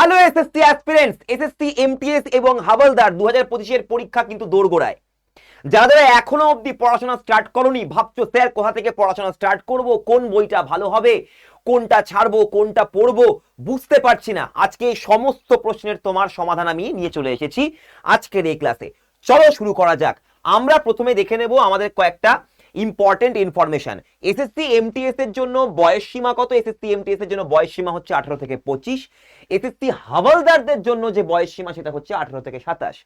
Hello SSC aspirants SSC MTS এবং হাবলদার দু হাজার পঁচিশের পরীক্ষা কিন্তু দোরগোড়ায়। যারা যারা এখনও অবধি পড়াশোনা স্টার্ট করনি, ভাবছ, স্যার, কোথা থেকে পড়াশোনা স্টার্ট করব? কোন বইটা ভালো হবে? কোনটা ছাড়বো? কোনটা পড়ব? বুঝতে পারছি না। আজকে এই সমস্ত প্রশ্নের তোমার সমাধান আমি নিয়ে চলে এসেছি আজকের এই ক্লাসে চলো শুরু করা যাক। আমরা প্রথমে দেখে নেব আমাদের কয়েকটা ইম্পর্টেন্ট ইনফরমেশন এসএসসি এমটিএস এর জন্য বয়স সীমা কত? এসএসসি এমটিএস এর জন্য বয়স সীমা হচ্ছে আঠারো থেকে পঁচিশ। এসএসসি হাওলদারদের জন্য যে বয়স সীমা সেটা হচ্ছে আঠারো থেকে সাতাশ।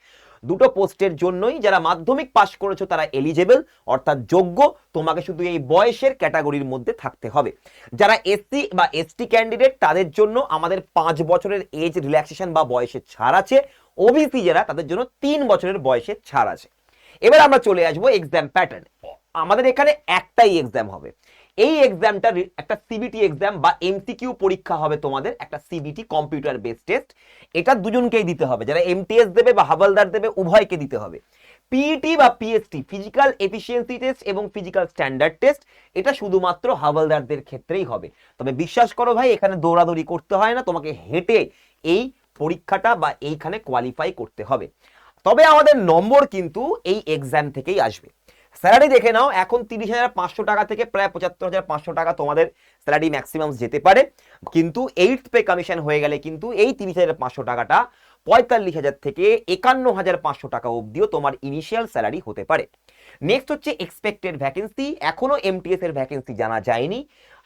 দুটো পোস্টের জন্যই যারা মাধ্যমিক পাশ করেছ তারা এলিজেবল অর্থাৎ যোগ্য, তোমাকে শুধু এই বয়সের ক্যাটাগরির মধ্যে থাকতে হবে। যারা এসসি বা এসটি ক্যান্ডিডেট তাদের জন্য আমাদের পাঁচ বছরের এজ রিল্যাক্সেশন বা বয়সের ছাড় আছে। ওবিসি যারা, তাদের জন্য তিন বছরের বয়সের ছাড় আছে। এবার আমরা চলে আসব এক্সাম প্যাটার্ন আমাদের এখানে একটাই এক্সাম হবে। এই এক্সামটা একটা সিবিটি এক্সাম বা এমসিকিউ পরীক্ষা হবে তোমাদের, একটা সিবিটি কম্পিউটার বেস টেস্ট এটা দুজনকেই দিতে হবে, যারা এমটিএস দেবে বা হাবলদার দেবে, উভয়কে দিতে হবে। পিইটি বা পিএসটি ফিজিক্যাল এফিসিয়েন্সি টেস্ট এবং ফিজিক্যাল স্ট্যান্ডার্ড টেস্ট এটা শুধুমাত্র হাবলদারদের ক্ষেত্রেই হবে। তবে বিশ্বাস করো ভাই, এখানে দৌড়াদৌড়ি করতে হয় না, তোমাকে হেঁটে এই পরীক্ষাটা বা এইখানে কোয়ালিফাই করতে হবে। তবে আমাদের নম্বর কিন্তু এই এক্সাম থেকেই আসবে। স্যালারি দেখে নাও, এখন তিরিশ হাজার পাঁচশো টাকা থেকে প্রায় পঁচাত্তর হাজার পাঁচশো টাকা তোমাদের স্যালারি ম্যাক্সিমাম যেতে পারে। কিন্তু এইট পে কমিশন হয়ে গেলে কিন্তু এই তিরিশ হাজার পাঁচশো টাকাটা পঁয়তাল্লিশ হাজার থেকে একান্ন হাজার পাঁচশো টাকা অবধিও তোমার ইনিশিয়াল স্যালারি হতে পারে। নেক্সট হচ্ছে এক্সপেক্টেড ভ্যাকেন্সি এখনও এমটিএস এর ভ্যাকেন্সি জানা যায়নি।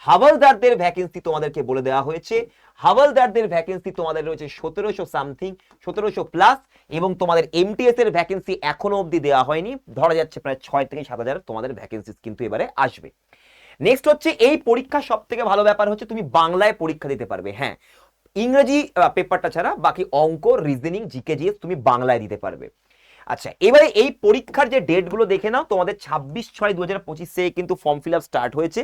হাওলদারদের ভ্যাকেন্সি তোমাদেরকে বলে দেওয়া হয়েছে। হাওলদারদের ভ্যাকেন্সি তোমাদের রয়েছে সতেরোশো সামথিং সতেরোশো প্লাস এবং তোমাদের এমটিএস এর ভ্যাকেন্সি এখনও অবধি দেওয়া হয়নি। ধরা যাচ্ছে প্রায় ছয় থেকে সাত হাজার তোমাদের ভ্যাকেন্সি কিন্তু এবারে আসবে। নেক্সট হচ্ছে এই পরীক্ষা সব থেকে ভালো ব্যাপার হচ্ছে তুমি বাংলায় পরীক্ষা দিতে পারবে হ্যাঁ। ইংরেজি পেপারটা ছাড়া বাকি অঙ্ক রিজনিং জিকে জিএস তুমি বাংলায় দিতে পারবে। আচ্ছা এবারে এই পরীক্ষার যে ডেটগুলো দেখে নাও, তোমাদের ছাব্বিশ ছয় দু হাজার পঁচিশে কিন্তু ফর্ম ফিল আপ স্টার্ট হয়েছে।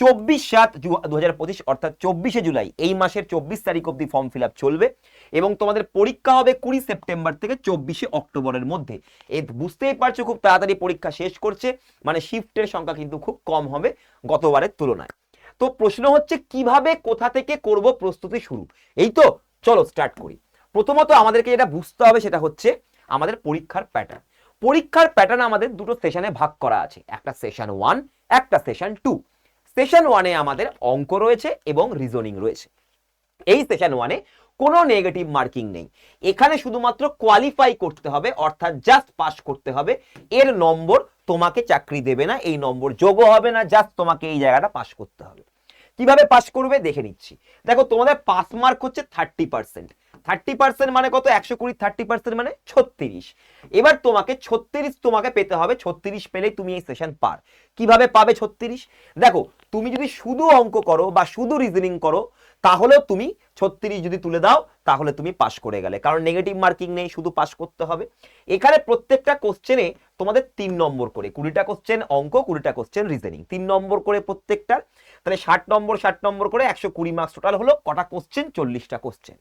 চব্বিশ সাত দু হাজার পঁচিশ, অর্থাৎ চব্বিশে জুলাই, এই মাসের চব্বিশ তারিখ অবধি ফর্ম ফিল চলবে এবং তোমাদের পরীক্ষা হবে কুড়ি সেপ্টেম্বর থেকে চব্বিশে অক্টোবরের মধ্যে। এ বুঝতেই পারছ খুব তাড়াতাড়ি পরীক্ষা শেষ করছে মানে শিফটের সংখ্যা কিন্তু খুব কম হবে গতবারের তুলনায়। তো প্রশ্ন হচ্ছে, কীভাবে কোথা থেকে করব প্রস্তুতি শুরু? এই তো, চলো স্টার্ট করি। প্রথমত আমাদেরকে যেটা বুঝতে হবে সেটা হচ্ছে আমাদের পরীক্ষার প্যাটার্ন পরীক্ষার প্যাটার্ন আমাদের দুটো সেশনে ভাগ করা আছে। একটা সেশন ওয়ান একটা সেশন টু সেশন ওয়ানে আমাদের অঙ্ক রয়েছে এবং রিজনিং রয়েছে। এই সেশন ওয়ানে কোনো নেগেটিভ মার্কিং নেই। এখানে শুধুমাত্র কোয়ালিফাই করতে হবে, অর্থাৎ জাস্ট পাস করতে হবে। এর নম্বর তোমাকে চাকরি দেবে না, এই নম্বর যোগ হবে না জাস্ট তোমাকে এই জায়গাটা পাস করতে হবে। কীভাবে পাস করবে? দেখে নিচ্ছি। দেখো, তোমাদের পাস মার্ক হচ্ছে থার্টি পার্সেন্ট থার্টি পার্সেন্ট মানে কত? একশো কুড়ি থার্টি পার্সেন্ট মানে ছত্রিশ। এবার তোমাকে ছত্রিশ তোমাকে পেতে হবে, ছত্রিশ পেলেই তুমি এই সেশন পার। কীভাবে পাবে ছত্রিশ? দেখো, তুমি যদি শুধু অঙ্ক করো বা শুধু রিজনিং করো, তাহলেও তুমি ছত্রিশ যদি তুলে দাও, তাহলে তুমি পাশ করে গেলে। কারণ নেগেটিভ মার্কিং নেই, শুধু পাশ করতে হবে। এখানে প্রত্যেকটা কোশ্চেনে তোমাদের তিন নম্বর করে, কুড়িটা কোশ্চেন অঙ্ক, কুড়িটা কোশ্চেন রিজনিং তিন নম্বর করে প্রত্যেকটার, তাহলে ষাট নম্বর ষাট নম্বর করে একশো কুড়ি মার্কস টোটাল হলো, কটা কোশ্চেন চল্লিশটা কোশ্চেন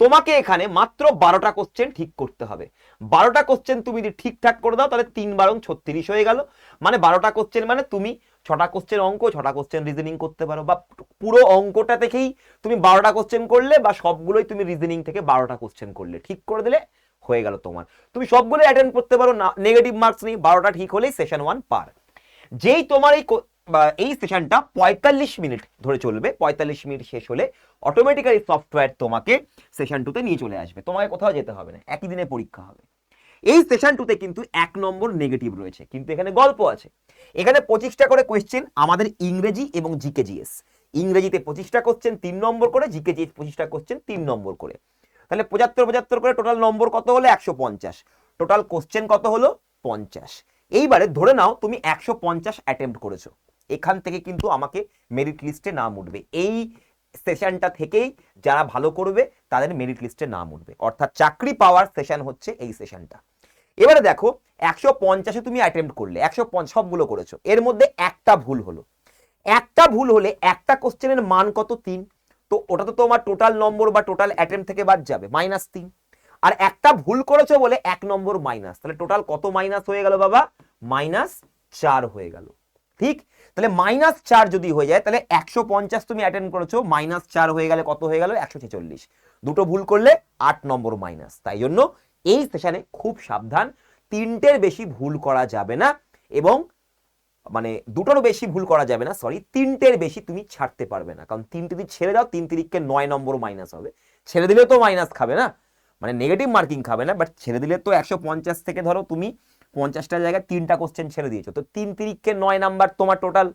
তোমাকে এখানে মাত্র বারোটা কোশ্চেন ঠিক করতে হবে। বারোটা কোশ্চেন তুমি যদি ঠিকঠাক করে দাও, তাহলে তিন বারং ছত্রিশ হয়ে গেল। মানে বারোটা কোশ্চেন মানে তুমি ছটা কোশ্চেন অঙ্ক, ছটা কোশ্চেন রিজনিং করতে পারো। বা পুরো অঙ্কটা থেকেই তুমি বারোটা কোশ্চেন করলে বা সবগুলোই তুমি রিজনিং থেকে বারোটা কোশ্চেন করলে। ঠিক করে দিলে হয়ে গেল তোমার। তুমি সবগুলো অ্যাটেন্ড করতে পারো, না নেগেটিভ মার্কস নেই, বারোটা ঠিক হলেই সেশন ওয়ান পার। যেই তোমার এই এই সেশনটা পঁয়তাল্লিশ মিনিট ধরে চলবে। পঁয়তাল্লিশ মিনিট শেষ হলে অটোমেটিক্যালি সফটওয়্যার তোমাকে সেশন টুতে নিয়ে চলে আসবে। তোমাকে কোথাও যেতে হবে না, একই দিনে পরীক্ষা হবে। এই সেশন টুতে কিন্তু এক নম্বর নেগেটিভ রয়েছে, কিন্তু এখানে গল্প আছে। এখানে পঁচিশটা করে কোয়েশ্চেন আমাদের ইংরেজি এবং জিকে জিএস ইংরেজিতে পঁচিশটা কোশ্চেন তিন নম্বর করে জিকে জিএস পঁচিশটা কোশ্চেন তিন নম্বর করে। তাহলে পঁচাত্তর পঁচাত্তর করে টোটাল নম্বর কত হলো? একশো পঞ্চাশ। টোটাল কোশ্চেন কত হলো? পঞ্চাশ। এইবারে ধরে নাও, তুমি একশো পঞ্চাশ অ্যাটেম্প্ট করেছ। এখান থেকে কিন্তু আমাকে মেরিট লিস্টে নাম উঠবে। এই সেশনটা থেকেই যারা ভালো করবে, তাদের মেরিট লিস্টে নাম উঠবে। অর্থাৎ চাকরি পাওয়ার সেশন হচ্ছে এই সেশনটা এবারে দেখো, একশো পঞ্চাশে তুমি অ্যাটেম্প্ট করলে, একশো সবগুলো করেছ। এর মধ্যে একটা ভুল হলো। একটা ভুল হলে একটা কোশ্চেনের মান কত? তিন। তো ওটা তো তোমার টোটাল নম্বর বা টোটাল অ্যাটেম্প থেকে বাদ যাবে মাইনাস তিন। আর একটা ভুল করেছ বলে এক নম্বর মাইনাস তাহলে টোটাল কত মাইনাস হয়ে গেল বাবা? মাইনাস চার হয়ে গেল। ঠিক তাহলে মাইনাস চার যদি হয়ে যায়, তাহলে একশো পঞ্চাশ তুমি অ্যাটেন্ড করেছ মাইনাস চার হয়ে গেলে কত হয়ে গেল? একশো ছেচল্লিশ। দুটো ভুল করলে আট নম্বর মাইনাস তাই জন্য এই সেশনে খুব সাবধান। তিনটের বেশি ভুল করা যাবে না এবং মানে দুটোরও বেশি ভুল করা যাবে না সরি তিনটের বেশি তুমি ছাড়তে পারবে না। কারণ তিনটে যদি ছেড়ে দাও, তিন তিরিককে নয় নম্বর মাইনাস হবে। ছেড়ে দিলে তো মাইনাস খাবে না। মানে নেগেটিভ মার্কিং খাবে না বাট ছেড়ে দিলে তো একশো পঞ্চাশ থেকে ধরো তুমি পঞ্চাশটা জায়গায় তিনটা কোশ্চেন ছেড়ে দিয়েছ। তো তিন তিরিককে নয় নাম্বার তোমার টোটাল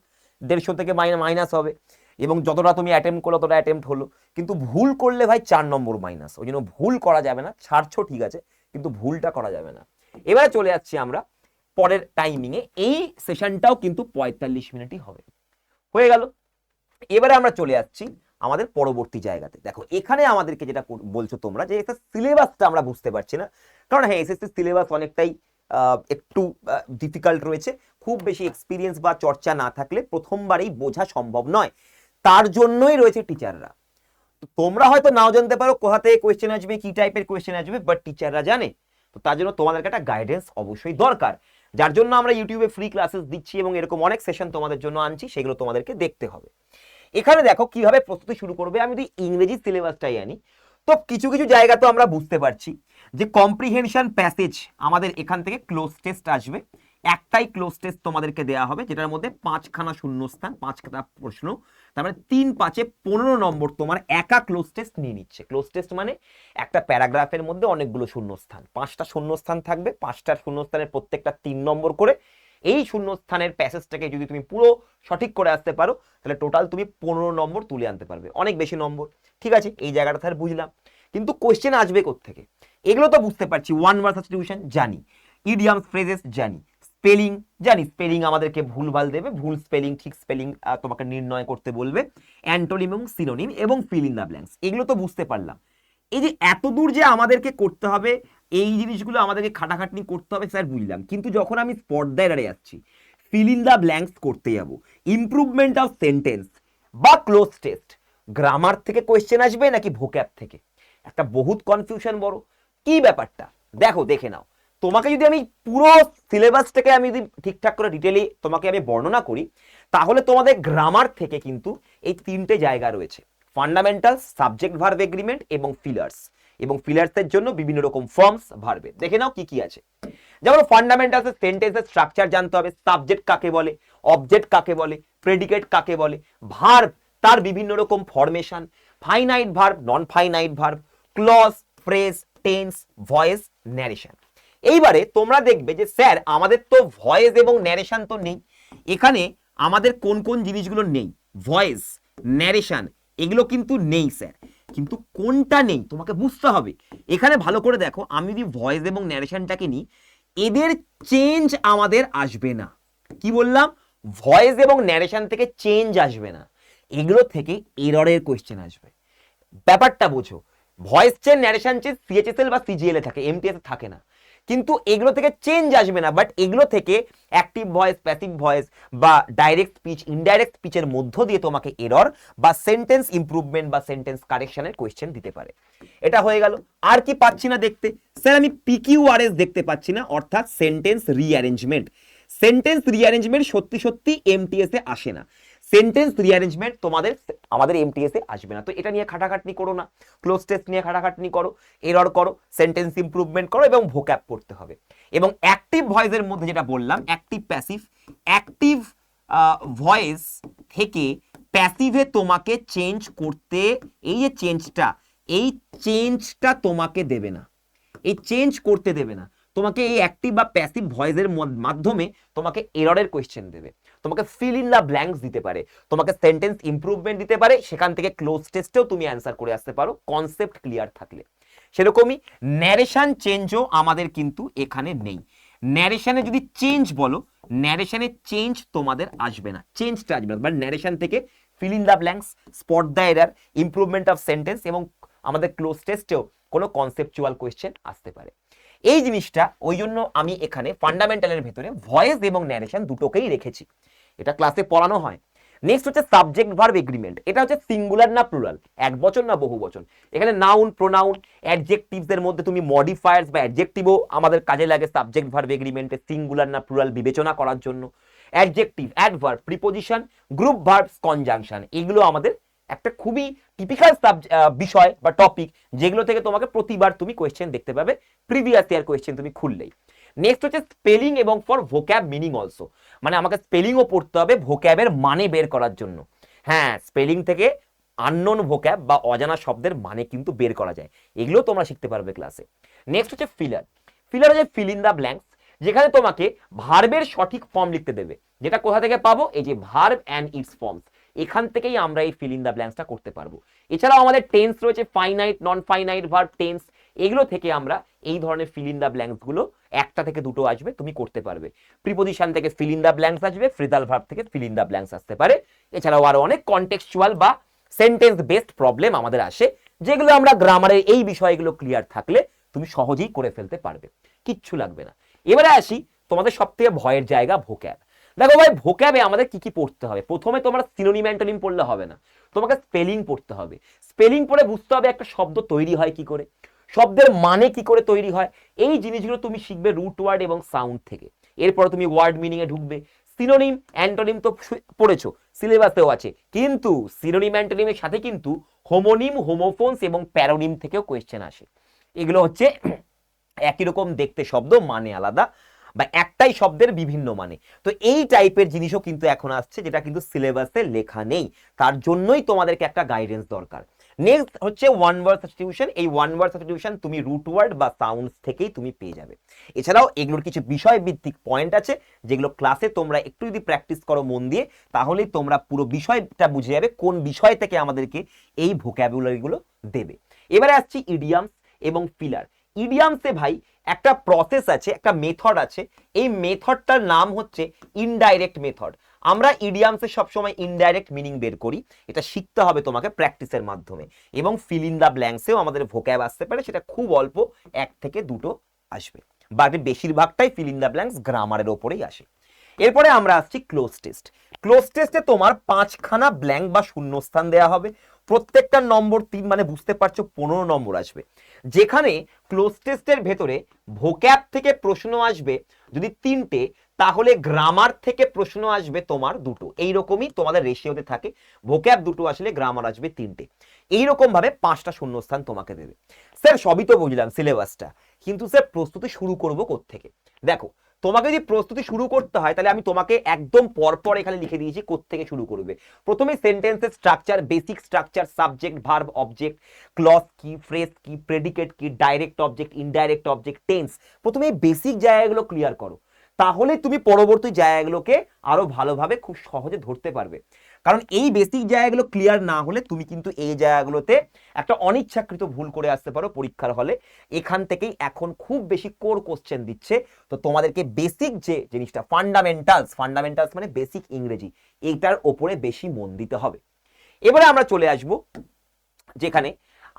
দেড়শো থেকে মাইনাস হবে। এবং যতটা তুমি অ্যাটেম্প করল ততটা অ্যাটেম্প হলো। কিন্তু ভুল করলে ভাই চার নম্বর মাইনাস ওই জন্য ভুল করা যাবে না। ছাড়ছো ঠিক আছে, কিন্তু ভুলটা করা যাবে না। এবারে চলে যাচ্ছি আমরা পরের টাইমিংয়ে এই সেশনটাও কিন্তু পঁয়তাল্লিশ মিনিটই হবে। হয়ে গেল। এবারে আমরা চলে যাচ্ছি আমাদের পরবর্তী জায়গাতে। দেখো, এখানে আমাদেরকে যেটা বলছো তোমরা যে সিলেবাসটা আমরা বুঝতে পারছি না। কারণ হ্যাঁ এসএসসি সিলেবাস অনেকটাই একটু ডিফিকাল্ট রয়েছে। খুব বেশি এক্সপিরিয়েন্স বা চর্চা না থাকলে প্রথমবারেই বোঝা সম্ভব নয়। তার জন্যই রয়েছে টিচাররা তোমরা হয়তো নাও জানতে পারো কোথা থেকে কোয়েশ্চেন আসবে, কি টাইপের কোয়েশ্চেন আসবে বাট টিচাররা জানে। তো তার জন্য তোমাদেরকে একটা গাইডেন্স অবশ্যই দরকার। যার জন্য আমরা ইউটিউবে ফ্রি ক্লাসেস দিচ্ছি এবং এরকম অনেক সেশন তোমাদের জন্য আনছি, সেগুলো তোমাদেরকে দেখতে হবে। এখানে দেখো কীভাবে প্রস্তুতি শুরু করবে। আমি যদি ইংরেজি সিলেবাসটাই আনি, তো কিছু কিছু জায়গা তো আমরা বুঝতে পারছি। যে কম্প্রিহেনশন প্যাসেজ আমাদের এখান থেকে ক্লোজ টেস্ট আসবে, একটাই ক্লোজ টেস্ট তোমাদেরকে দেওয়া হবে, যেটার মধ্যে পাঁচখানা শূন্যস্থান, পাঁচখানা প্রশ্ন তারপরে তিন পাঁচে পনেরো নম্বর তোমার একা ক্লোজ টেস্ট নিয়ে নিচ্ছে। ক্লোজ টেস্ট মানে একটা প্যারাগ্রাফের মধ্যে অনেকগুলো শূন্যস্থান। পাঁচটা শূন্যস্থান থাকবে, পাঁচটা শূন্যস্থানের প্রত্যেকটা তিন নম্বর করে এই শূন্যস্থানের প্যাসেজটাকে যদি তুমি পুরো সঠিক করে আসতে পারো, তাহলে টোটাল তুমি পনেরো নম্বর তুলে আনতে পারবে। অনেক বেশি নম্বর। ঠিক আছে, এই জায়গাটা তাহলে বুঝলাম। কিন্তু কোশ্চেন আসবে থেকে এগুলো তো বুঝতে পারছি। ওয়ান ওয়ার্ড সাবস্টিটিউশন জানি। ইডিয়াম ফ্রেজেস জানি। স্পেলিং জানি। স্পেলিং আমাদেরকে ভুলভাল দেবে। ভুল স্পেলিং ঠিক স্পেলিং তোমাকে নির্ণয় করতে বলবে। অ্যান্টোনিম এবং সিনোনিম এবং ফিল ইন দ্য ব্ল্যাঙ্কস এগুলো তো বুঝতে পারলাম। এই যে এত দূর যে আমাদেরকে করতে হবে, এই জিনিসগুলো আমাদেরকে খাটাখাটনি করতে হবে, স্যার, বুঝলাম। কিন্তু যখন আমি স্পর্ধায় দাঁড়িয়ে যাচ্ছি ফিল ইন দ্য ব্ল্যাঙ্কস করতে যাব। ইমপ্রুভমেন্ট অফ সেন্টেন্স বা ক্লোজ টেস্ট গ্রামার থেকে কোয়েশ্চেন আসবে নাকি ভোক্যাব থেকে? একটা বহুত কনফিউশন বড়। কি ব্যাপারটা? দেখো, দেখে নাও। তোমাকে যদি আমি পুরো সিলেবাসটাকে আমি যদি ঠিকঠাক করে ডিটেলি তোমাকে আমি বর্ণনা করি, তাহলে তোমাদের গ্রামার থেকে কিন্তু এই তিনটে জায়গা রয়েছে। ফান্ডামেন্টাল সাবজেক্ট ভার্ব এগ্রিমেন্ট এবং ফিলার্স এবং ফিলার্সের জন্য বিভিন্ন রকম ফর্মস ভার্বে দেখে নাও কি কি আছে। যেমন ফান্ডামেন্টালস সেন্টেন্সের স্ট্রাকচার জানতে হবে সাবজেক্ট কাকে বলে অবজেক্ট কাকে বলে প্রেডিকেট কাকে বলে ভার্ব তার বিভিন্ন রকম formation finite verb non finite verb clause phrase tense voice narration এইবারে তোমরা দেখবে যে স্যার, আমাদের তো ভয়েস এবং ন্যারেশন তো নেই। এখানে আমাদের কোন কোন জিনিসগুলো নেই? ভয়েস ন্যারেশন এগুলো কিন্তু নেই স্যার। কিন্তু কোনটা নেই তোমাকে বুঝতে হবে। এখানে ভালো করে দেখো, আমি যদি ভয়েস এবং ন্যারেশনটাকে নিই, এদের চেঞ্জ আমাদের আসবে না। কি বললাম? ভয়েস এবং ন্যারেশন থেকে চেঞ্জ আসবে না। এগুলো থেকে এররের কোয়েশ্চেন আসবে। ব্যাপারটা বোঝো। Voice change narration change CHSL বা সিজিএল এ থাকে এমটিএস থাকে না। কিন্তু এগুলো থেকে চেঞ্জ আসবে না বাট এগুলো থেকে অ্যাক্টিভ ভয়েস প্যাসিভ ভয়েস বা ডাইরেক্ট স্পিচ ইনডাইরেক্ট স্পিচের মধ্য দিয়ে তোমাকে এরর বা সেন্টেন্স ইম্প্রুভমেন্ট বা সেন্টেন্স কারেকশনের কোয়েশ্চেন দিতে পারে। এটা হয়ে গেল। আর কি পাচ্ছি না দেখতে? স্যার আমি পিকিউআরএস দেখতে পাচ্ছি না, অর্থাৎ সেন্টেন্স রিঅ্যারেঞ্জমেন্ট সেন্টেন্স রিঅ্যারেঞ্জমেন্ট সত্যি সত্যি এমটিএস আসে না। সেন্টেন্স রিঅ্যারেঞ্জমেন্ট তোমাদের আমাদের এমটিএস আসবে না। তো এটা নিয়ে খাটাখাটনি করো না। ক্লোজ টেস্ট নিয়ে খাটাখাটনি করো। এরর করো। সেন্টেন্স ইমপ্রুভমেন্ট করো এবং ভোক্যাপ করতে হবে। এবং অ্যাক্টিভ ভয়েসের মধ্যে যেটা বললাম অ্যাক্টিভ প্যাসিভ অ্যাক্টিভ ভয়েস থেকে প্যাসিভে তোমাকে চেঞ্জ করতে, এই যে চেঞ্জটা এই চেঞ্জটা তোমাকে দেবে না। এই চেঞ্জ করতে দেবে না। তোমাকে এই অ্যাক্টিভ বা প্যাসিভ ভয়েসের মাধ্যমে তোমাকে এররের কোয়েশ্চেন দেবে। তোমাকে ফিল ইন দ্য ব্ল্যাঙ্কস দিতে পারে। তোমাকে সেন্টেন্স ইমপ্রুভমেন্ট দিতে পারে। সেখান থেকে ক্লোজ টেস্টেও তুমি অ্যান্সার করে আসতে পারো। কনসেপ্ট ক্লিয়ার থাকলে। সেরকমই ন্যারেশন চেঞ্জও আমাদের কিন্তু এখানে নেই। ন্যারেশনে যদি চেঞ্জ বলো ন্যারেশনে চেঞ্জ তোমাদের আসবে না। চেঞ্জটা আসবে না। বাট ন্যারেশন থেকে fill in the blanks spot the error improvement of sentence এবং আমাদের ক্লোজ টেস্টেও কোনো কনসেপচুয়াল কোয়েশ্চেন আসতে পারে। এই জিনিসটা, ওই জন্য আমি এখানে ফান্ডামেন্টালের ভেতরে ভয়েস এবং ন্যারেশন দুটোকেই রেখেছি। এটা ক্লাসে পড়ানো হয়। নেক্সট হচ্ছে সাবজেক্ট ভার্ব এগ্রিমেন্ট এটা হচ্ছে সিঙ্গুলার না প্লুরাল এক বচন না বহু বচন? এখানে নাউন প্রোনাউন অ্যাডজেক্টিভস এর মধ্যে তুমি মডিফায়ার্স বা অ্যাডজেক্টিভও আমাদের কাজে লাগে সাবজেক্ট ভার্ব এগ্রিমেন্টে সিঙ্গুলার না প্লুরাল বিবেচনা করার জন্য। Adjective adverb preposition group verbs conjunction এগুলো আমাদের একটা খুবই টিপিক্যাল বিষয় বা টপিক যেগুলো থেকে তোমাকে প্রতিবার তুমি কোয়েশ্চেন দেখতে পাবে। প্রিভিয়াস ইয়ার কোয়েশ্চেন তুমি খুললেই। নেক্সট হচ্ছে স্পেলিং এবং ফর ভোক্যাব মিনিং অলসো মানে আমাকে স্পেলিংও পড়তে হবে ভোক্যাবের মানে বের করার জন্য। হ্যাঁ স্পেলিং থেকে আননোন ভোক্যাব বা অজানা শব্দের মানে কিন্তু বের করা যায়। এগুলো তোমরা শিখতে পারবে ক্লাসে নেক্সট হচ্ছে ফিলার ফিলার হচ্ছে ফিল ইন দ্য ব্ল্যাঙ্কস যেখানে তোমাকে ভার্বের সঠিক ফর্ম লিখতে দেবে। যেটা কোথা থেকে পাবো? এই যে ভার্ব অ্যান্ড ইটস ফর্মস এখান থেকেই আমরা এই ফিল ইন দ্য ব্ল্যাঙ্কসটা করতে পারব। এছাড়াও আমাদের টেন্স রয়েছে finite non finite verb tense এগুলো থেকে আমরা এই ধরনের ফিল ইন দ্য ব্ল্যাঙ্কসগুলো একটা থেকে দুটো আসবে, তুমি করতে পারবে। প্রিপোজিশন থেকে ফিল দ্য ব্ল্যাঙ্কস আসবে ফ্রিদাল ভার্ব থেকে ফিল দ্য ব্ল্যাঙ্কস আসতে পারে। এছাড়াও আরও অনেক কন্টেক্সচুয়াল বা সেন্টেন্স বেসড প্রবলেম আমাদের আসে, যেগুলো আমরা গ্রামারের এই বিষয়গুলো ক্লিয়ার থাকলে তুমি সহজেই করে ফেলতে পারবে। কিচ্ছু লাগবে না। এবারে আসি তোমাদের সব থেকে ভয়ের জায়গা ভোক্যাব দেখো ভাই ভোক্যাবে আমাদের কি কি পড়তে হবে? প্রথমে তোমার সিনোনিম অ্যান্টোনিম পড়লে হবে না। তোমাকে স্পেলিং পড়তে হবে। স্পেলিং পড়ে বুঝতে হবে একটা শব্দ তৈরি হয় কি করে। শব্দের মানে কি করে তৈরি হয়? এই জিনিসগুলো তুমি শিখবে রুট ওয়ার্ড এবং সাউন্ড থেকে। এরপরে তুমি ওয়ার্ড মিনিং এ ঢুকবে। সিনোনিম অ্যান্টোনিম তো পড়েছো সিলেবাসেও আছে। কিন্তু সিনোনিম অ্যান্টোনিমের সাথে কিন্তু হোমোনিম হোমোফোনস এবং প্যারোনিম থেকেও কোয়েশ্চেন আসে। এগুলো হচ্ছে একই রকম দেখতে শব্দ মানে আলাদা বা একটাই শব্দের বিভিন্ন মানে। তো এই টাইপের জিনিসও কিন্তু এখন আসছে, যেটা কিন্তু সিলেবাসে লেখা নেই। তার জন্যই তোমাদেরকে একটা গাইডেন্স দরকার। নেক্সট হচ্ছে ওয়ান ওয়ার্ড সাবস্টিটিউশন এই ওয়ান ওয়ার্ড সাবস্টিটিউশন তুমি রুট ওয়ার্ড বা সাউন্ডস থেকেই তুমি পেয়ে যাবে। এছাড়াও এগুলোর কিছু বিষয় ভিত্তিক পয়েন্ট আছে, যেগুলো ক্লাসে তোমরা একটু যদি প্র্যাকটিস করো মন দিয়ে, তাহলেই তোমরা পুরো বিষয়টা বুঝে যাবে কোন বিষয় থেকে আমাদেরকে এই ভোক্যাবুলারিগুলো দেবে। এবারে আসছি ইডিয়ামস এবং ফিলার ইডিয়ামসে ভাই একটা প্রসেস আছে, একটা মেথড আছে। এই মেথডটার নাম হচ্ছে ইনডাইরেক্ট মেথড আমরা ইডিয়ামসে সবসময় ইনডাইরেক্ট মিনিং বের করি, এটা শিখতে হবে তোমাকে প্র্যাকটিসের মাধ্যমে। এবং ফিল ইন দ্য ব্ল্যাঙ্কসেও আমাদের ভোক্যাব আসতে পারে, সেটা খুব অল্প, এক থেকে দুটো আসবে। বাকি বেশিরভাগটাই ফিল ইন দ্য ব্ল্যাঙ্কস গ্রামারের ওপরেই আসে। এরপরে আমরা আসছি ক্লোজ টেস্ট ক্লোজ টেস্টে তোমার পাঁচখানা ব্ল্যাঙ্ক বা শূন্যস্থান দেওয়া হবে। প্রত্যেকটা নম্বর তিন মানে বুঝতে পারছ, পনেরো নম্বর আসবে। যেখানে ক্লোজ টেস্টের ভেতরে ভোক্যাব থেকে প্রশ্ন আসবে, যদি তিনটে তাহলে গ্রামার থেকে প্রশ্ন আসবে তোমার দুটো। এইরকমই তোমাদের রেশিওতে থাকে। ভোক্যাব দুটো আসলে গ্রামার আসবে তিনটে। এইরকম ভাবে পাঁচটা শূন্যস্থান তোমাকে দেবে। স্যার, সবই তো বুঝলাম সিলেবাসটা কিন্তু স্যার, প্রস্তুতি শুরু করব থেকে দেখো, তোমাকে যদি প্রস্তুতি শুরু করতে হয়, তাহলে আমি তোমাকে একদম পরপর এখানে লিখে দিয়েছি থেকে শুরু করবে। প্রথমে সেন্টেন্সের structure basic structure subject verb object clause কি ফ্রেজ কি প্রেডিকেট কি direct object indirect object tense প্রথমে বেসিক জায়গাগুলো ক্লিয়ার করো। তাহলে তুমি পরবর্তী জায়গাগুলোকে আরও ভালোভাবে খুব সহজে ধরতে পারবে। কারণ এই বেসিক জায়গাগুলো ক্লিয়ার না হলে তুমি কিন্তু এই জায়গাগুলোতে একটা অনিচ্ছাকৃত ভুল করে আসতে পারো পরীক্ষার হলে। এখান থেকেই এখন খুব বেশি কোর কোশ্চেন দিচ্ছে। তো তোমাদেরকে বেসিক যে জিনিসটা ফান্ডামেন্টালস ফান্ডামেন্টালস মানে বেসিক ইংরেজি, এইটার ওপরে বেশি মন দিতে হবে। এবারে আমরা চলে আসব, যেখানে